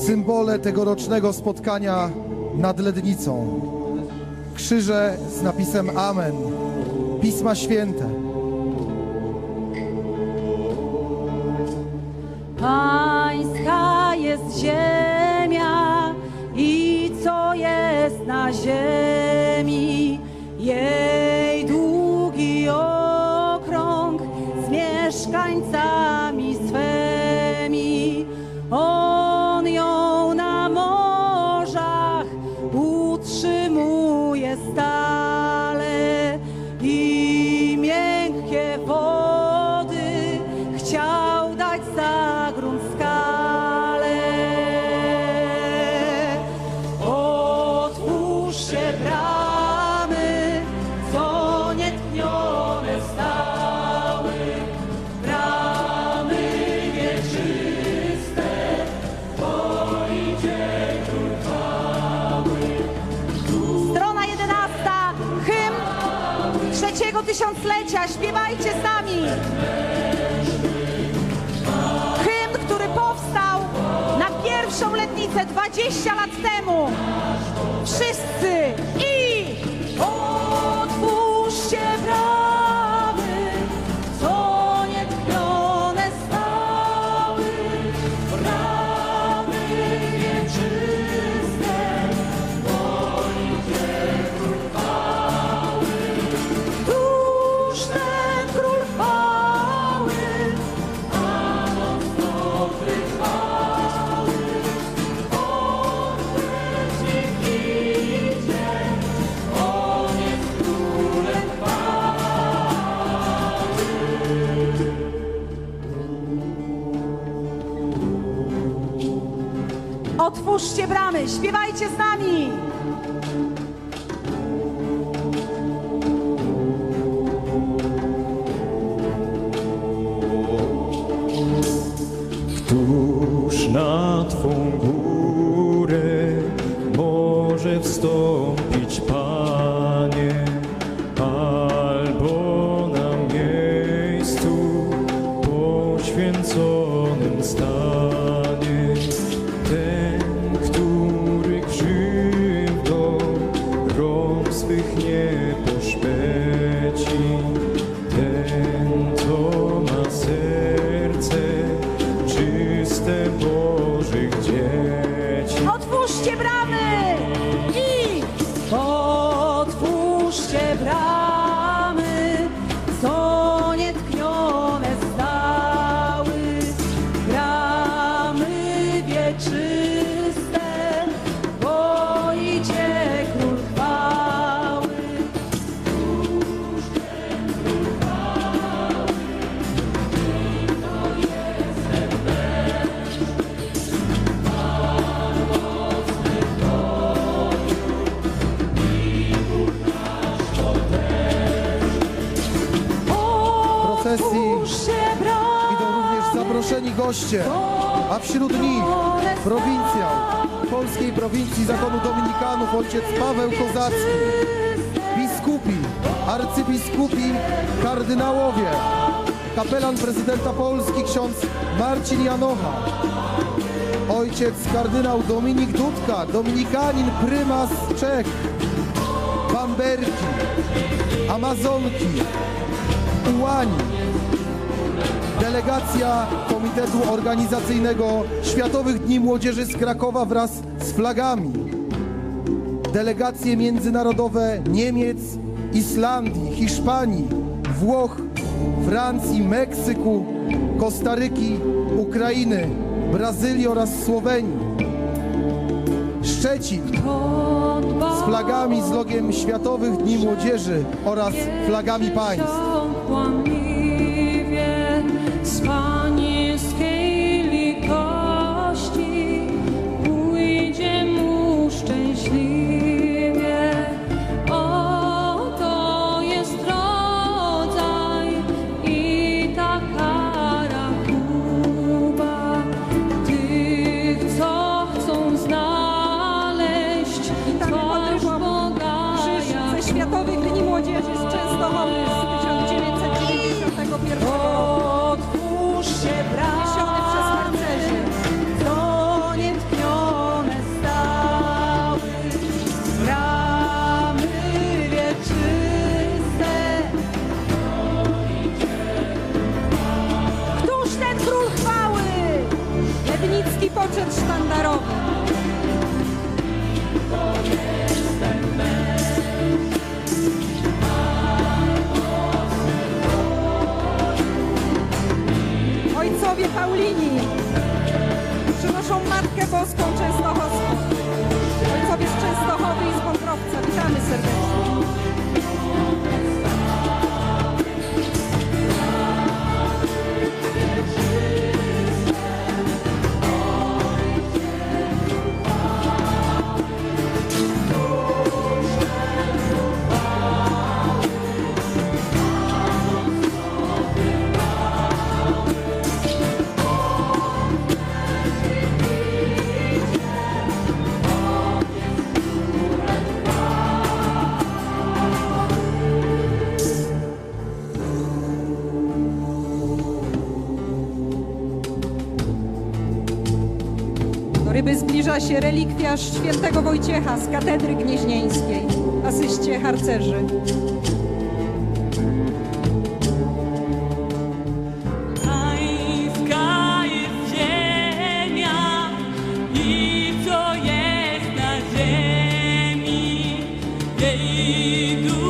symbole tegorocznego spotkania nad Lednicą. Krzyże z napisem Amen, Pisma Święte. Pańska jest ziemia i co jest na ziemi. Jej tysiąclecia. Śpiewajcie z nami. Hymn, który powstał na pierwszą letnicę 20 lat temu. Otwórzcie bramy, śpiewajcie z nami. Któż na Twą górę może wstąpić, Panie, albo na miejscu poświęconym stanie? Goście, a wśród nich prowincjał polskiej prowincji zakonu dominikanów ojciec Paweł Kozacki, biskupi, arcybiskupi, kardynałowie, kapelan prezydenta Polski ksiądz Marcin Janocha, ojciec kardynał Dominik Dudka, dominikanin prymas Czech, Bamberki, Amazonki, Ułani, Delegacja Komitetu Organizacyjnego Światowych Dni Młodzieży z Krakowa wraz z flagami. Delegacje międzynarodowe Niemiec, Islandii, Hiszpanii, Włoch, Francji, Meksyku, Kostaryki, Ukrainy, Brazylii oraz Słowenii. Szczecin z flagami z logiem Światowych Dni Młodzieży oraz flagami państw. Kłamliwie z обе по. gdyby zbliża się relikwiarz świętego Wojciecha z katedry gnieźnieńskiej, asyście harcerzy. do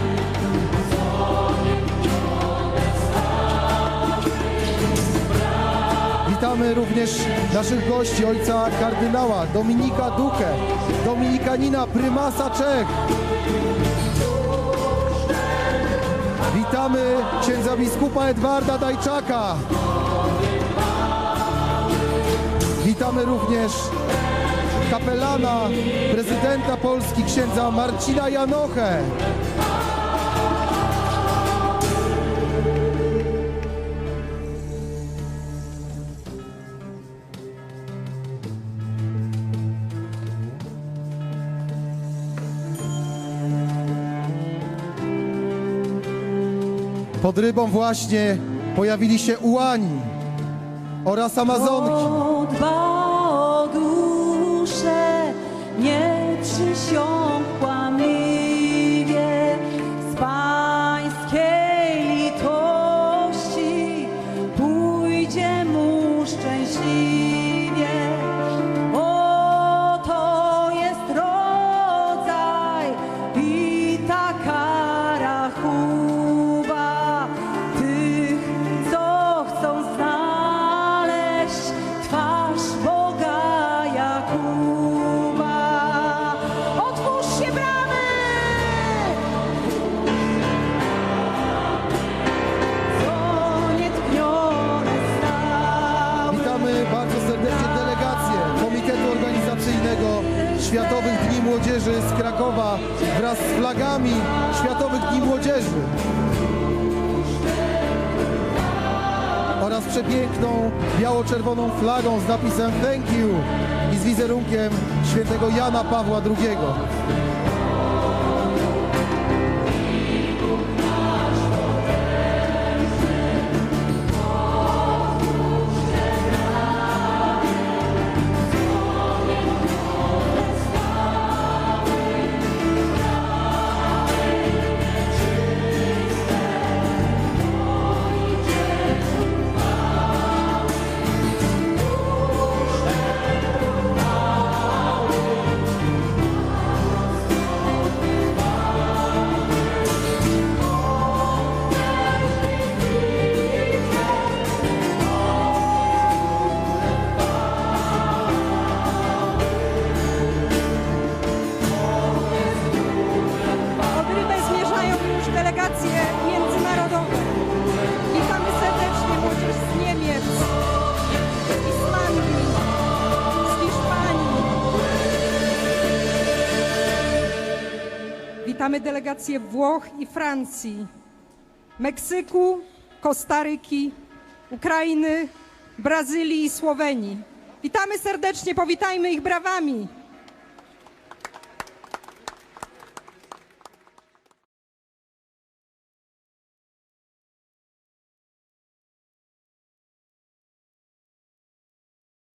Witamy również naszych gości, ojca kardynała Dominika Dukę, dominikanina prymasa Czech. Witamy księdza biskupa Edwarda Dajczaka. Witamy również kapelana prezydenta Polski księdza Marcina Janochę. Pod rybą właśnie pojawili się ułani oraz amazonki. Z flagami Światowych Dni Młodzieży. Oraz przepiękną biało-czerwoną flagą z napisem Thank you i z wizerunkiem świętego Jana Pawła II. Witamy delegacje Włoch i Francji, Meksyku, Kostaryki, Ukrainy, Brazylii i Słowenii. Witamy serdecznie, powitajmy ich brawami.